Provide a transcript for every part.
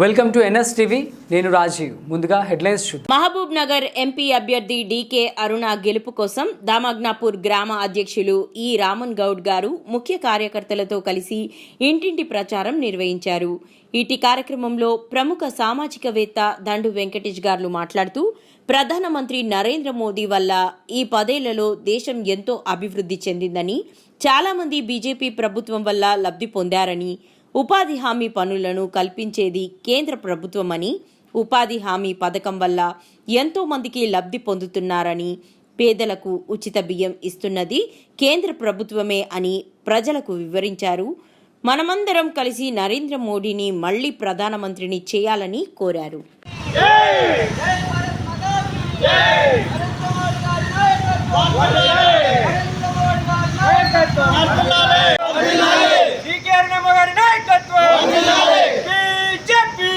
Welcome to NS TV నేను రాజీవ్. ముందుగా headlines చూద్దాం. మహబూబ్ నగర్ ఎంపీ అభ్యర్థి డీకే అరుణ గెలుపు కోసం దామగ్నాపూర్ గ్రామ అధ్యక్షులు ఈ రామన్ గౌడ్ గారు ముఖ్య కార్యకర్తలతో కలిసి ఇంటింటి ప్రచారం నిర్వహించారు. ఇటీ కార్యక్రమంలో ప్రముఖ సామాజికవేత్త దండు వెంకటేష్ గారు మాట్లాడుతూ ప్రధానమంత్రి నరేంద్ర మోదీ వల్ల ఈ పదేళ్ళలో దేశం ఎంతో అభివృద్ధి చెందిందని చాలామంది బీజేపీ ప్రభుత్వం వల్ల లబ్ధి పొందారని ఉపాధి హామీ పనులను కల్పించేది కేంద్ర ప్రభుత్వమని ఉపాధి హామీ పథకం వల్ల ఎంతో మందికి లబ్ధి పొందుతున్నారని పేదలకు ఉచిత బియ్యం ఇస్తున్నది కేంద్ర ప్రభుత్వమే అని ప్రజలకు వివరించారు మనమందరం కలిసి నరేంద్ర మోడీని మళ్ళీ ప్రధానమంత్రిని చేయాలని కోరారు జై నమ్మగారి నాయకత్వం BJP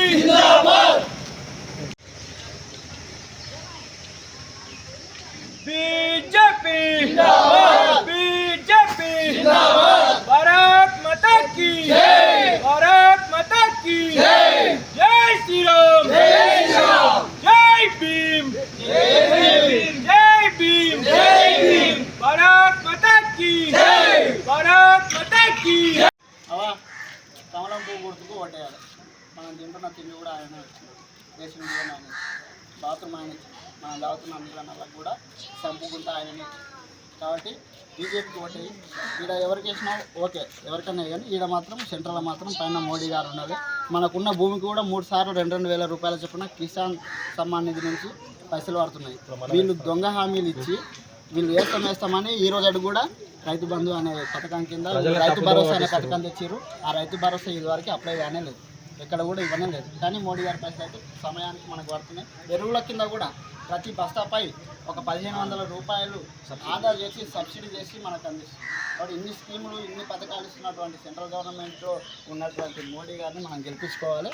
BJP BJP Bharat Mata key Bharat Mata కీ జై శ్రీరామ్ జై శ్రీరామ్ జై భీమ్ జై భీమ్ జై భీమ్ జై భీమ్ భారత్ మాతా కీ భారత్ మాతా కీ అవా కమలం పువ్వు గుర్తుకు ఓటేయాలి మనం తింటున్న తిండి కూడా ఆయన రేషన్ బియ్యం ఆయన బాత్రూమ్ ఆయన మనం తాగుతున్న నీళ్ళ కూడా సంపుకుంటా ఆయననే. కాబట్టి బీజేపీకి ఓటేయి ఈడ ఎవరికి వేసినా ఓకే ఎవరికన్నా కానీ ఈడ మాత్రం సెంట్రల్ మాత్రం పైన మోడీ గారు ఉన్నది. మనకున్న భూమికి కూడా మూడు సార్లు రెండు రెండు వేల రూపాయల చొప్పున కిసాన్ సమ్మాన్ నిధి నుంచి పైసలు పడుతున్నాయి వీళ్ళు దొంగ హామీలు ఇచ్చి వీళ్ళు వేస్తాం వేస్తామని ఈ రోజు అడుగు కూడా రైతు బంధు అనే పథకం కింద రైతు భరోసా అనే పథకం తెచ్చారు ఆ రైతు భరోసా ఇది వరకు అప్లై కానీ లేదు. ఎక్కడ కూడా ఇవ్వనే లేదు. కానీ మోడీ గారి పైసలు అయితే సమయానికి మనకు పడుతున్నాయి. ఎరువుల కింద కూడా ప్రతి బస్తాపై ఒక పదిహేను వందల రూపాయలు ఆదా చేసి సబ్సిడీ చేసి మనకు అందిస్తుంది కాబట్టి ఇన్ని స్కీములు ఇన్ని పథకాలు ఇస్తున్నటువంటి సెంట్రల్ గవర్నమెంట్లో ఉన్నటువంటి మోడీ గారిని మనం గెలిపించుకోవాలి.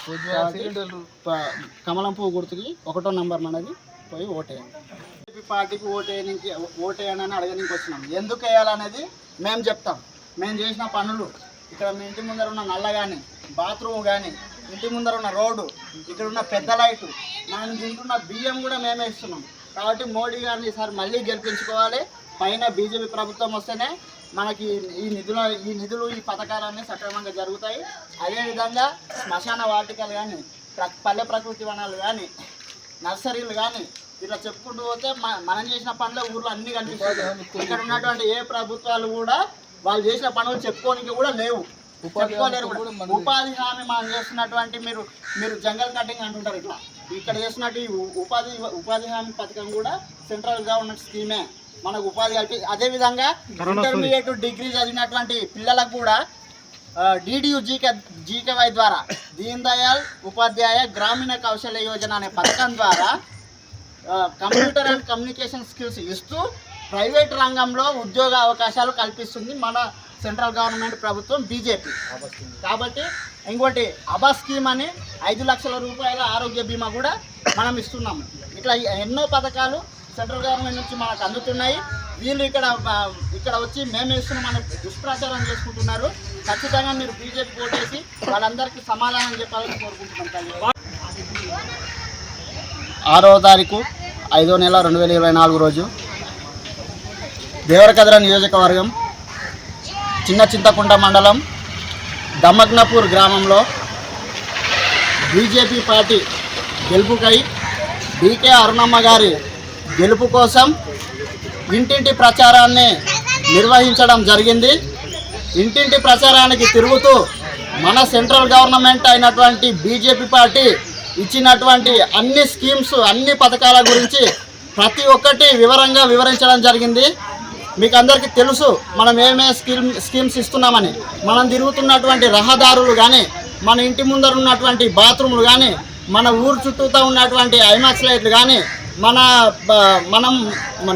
కమలం పువ్వు గుర్తుకి ఒకటో నంబర్ మనది పోయి ఓటేయండి బీజేపీ పార్టీకి ఓటేయడానికి ఓటేయనని అడగడానికి వచ్చినాం ఎందుకు వేయాలనేది మేము చెప్తాం. మేము చేసిన పనులు ఇక్కడ మీ ఇంటి ముందర ఉన్న నల్ల కానీ బాత్రూమ్ కానీ ఇంటి ముందర ఉన్న రోడ్డు ఇక్కడ ఉన్న పెద్ద లైటు మనం తింటున్న బియ్యం కూడా మేమే ఇస్తున్నాం. కాబట్టి మోడీ గారిని ఈసారి మళ్ళీ గెలిపించుకోవాలి. పైన బీజేపీ ప్రభుత్వం వస్తేనే మనకి ఈ నిధుల ఈ నిధులు ఈ పథకాలన్నీ సక్రమంగా జరుగుతాయి. అదేవిధంగా శ్మశాన వాటికలు కానీ ప్ర- పల్లె ప్రకృతి వనాలు కానీ నర్సరీలు కానీ ఇట్లా చెప్పుకుంటూ పోతే మనం చేసిన పనులు ఊర్లో అన్ని కనిపిస్తాయి ఇక్కడ ఉన్నటువంటి ఏ ప్రభుత్వాలు కూడా వాళ్ళు చేసిన పనులు చెప్పుకోనికి కూడా లేవు. చెప్పుకోలేరు. ఉపాధి హామీ మనం చేస్తున్నటువంటి మీరు మీరు జంగల్ కటింగ్ అంటుంటారు ఇట్లా. ఇక్కడ చేస్తున్నట్టు ఈ ఉపాధి ఉపాధి హామీ పథకం కూడా సెంట్రల్ గవర్నమెంట్ స్కీమే. మనకు ఉపాధి కల్పి అదేవిధంగా ఇంటర్మీడియట్ డిగ్రీ చదివినటువంటి పిల్లలకు కూడా డిడియు జీకే జీకేవై ద్వారా దీన్ దయాళ్ ఉపాధ్యాయ గ్రామీణ కౌశల్య యోజన అనే పథకం ద్వారా కంప్యూటర్ అండ్ కమ్యూనికేషన్ స్కిల్స్ ఇస్తూ ప్రైవేట్ రంగంలో ఉద్యోగ అవకాశాలు కల్పిస్తుంది మన సెంట్రల్ గవర్నమెంట్ ప్రభుత్వం బీజేపీ. కాబట్టి ఇంకోటి అబా స్కీమ్ అని ఐదు లక్షల రూపాయల ఆరోగ్య బీమా కూడా మనం ఇస్తున్నాము. ఇట్లా ఎన్నో పథకాలు సెంట్రల్ గవర్నమెంట్ నుంచి మనకు అందుతున్నాయి. వీళ్ళు ఇక్కడ ఇక్కడ వచ్చి మేము ఇస్తున్నామని దుష్ప్రచారం చేసుకుంటున్నారు. ఖచ్చితంగా మీరు బీజేపీ ఓటేసి వాళ్ళందరికీ సమాధానం చెప్పాలని కోరుకుంటున్నాం ఆరో తారీఖు ఐదో నెల రెండు వేల ఇరవై నాలుగు రోజు దేవరకద్ర నియోజకవర్గం చిన్న చింతకుంట మండలం దమగ్నపూర్ గ్రామంలో బీజేపీ పార్టీ గెలుపుకై డీకే అరుణమ్మ గారి గెలుపు కోసం ఇంటింటి ప్రచారాన్ని నిర్వహించడం జరిగింది. ఇంటింటి ప్రచారానికి తిరుగుతూ మన సెంట్రల్ గవర్నమెంట్ అయినటువంటి బీజేపీ పార్టీ ఇచ్చినటువంటి అన్ని స్కీమ్స్ అన్ని పథకాల గురించి ప్రతి ఒక్కటి వివరంగా వివరించడం జరిగింది. మీకు అందరికీ తెలుసు మనం ఏమే స్కీమ్ స్కీమ్స్ ఇస్తున్నామని. మనం తిరుగుతున్నటువంటి రహదారులు కానీ మన ఇంటి ముందర ఉన్నటువంటి బాత్రూములు కానీ మన ఊరు చుట్టూతో ఉన్నటువంటి ఐమాక్స్ లైట్లు కానీ మన మనం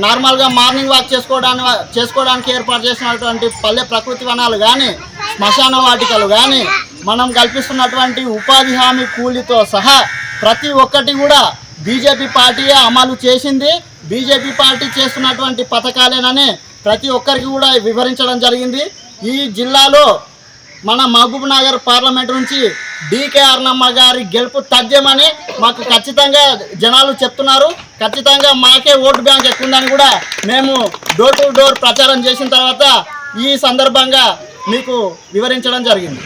నార్మల్గా మార్నింగ్ వాక్ చేసుకోవడానికి చేసుకోవడానికి ఏర్పాటు చేసినటువంటి పల్లె ప్రకృతి వనాలు కానీ శ్మశాన వాటికలు కానీ మనం కల్పిస్తున్నటువంటి ఉపాధి హామీ కూలీతో సహా ప్రతి ఒక్కటి కూడా బీజేపీ పార్టీయే అమలు చేసింది. బీజేపీ పార్టీ చేస్తున్నటువంటి పథకాలేనని ప్రతి ఒక్కరికి కూడా వివరించడం జరిగింది. ఈ జిల్లాలో మన మహబూబ్ నగర్ పార్లమెంట్ నుంచి డీకే అర్ణమ్మ గారి గెలుపు తథ్యమని మాకు ఖచ్చితంగా జనాలు చెప్తున్నారు. ఖచ్చితంగా మాకే ఓటు బ్యాంక్ ఎక్కువ ఉందని కూడా మేము డోర్ టు డోర్ ప్రచారం చేసిన తర్వాత ఈ సందర్భంగా మీకు వివరించడం జరిగింది.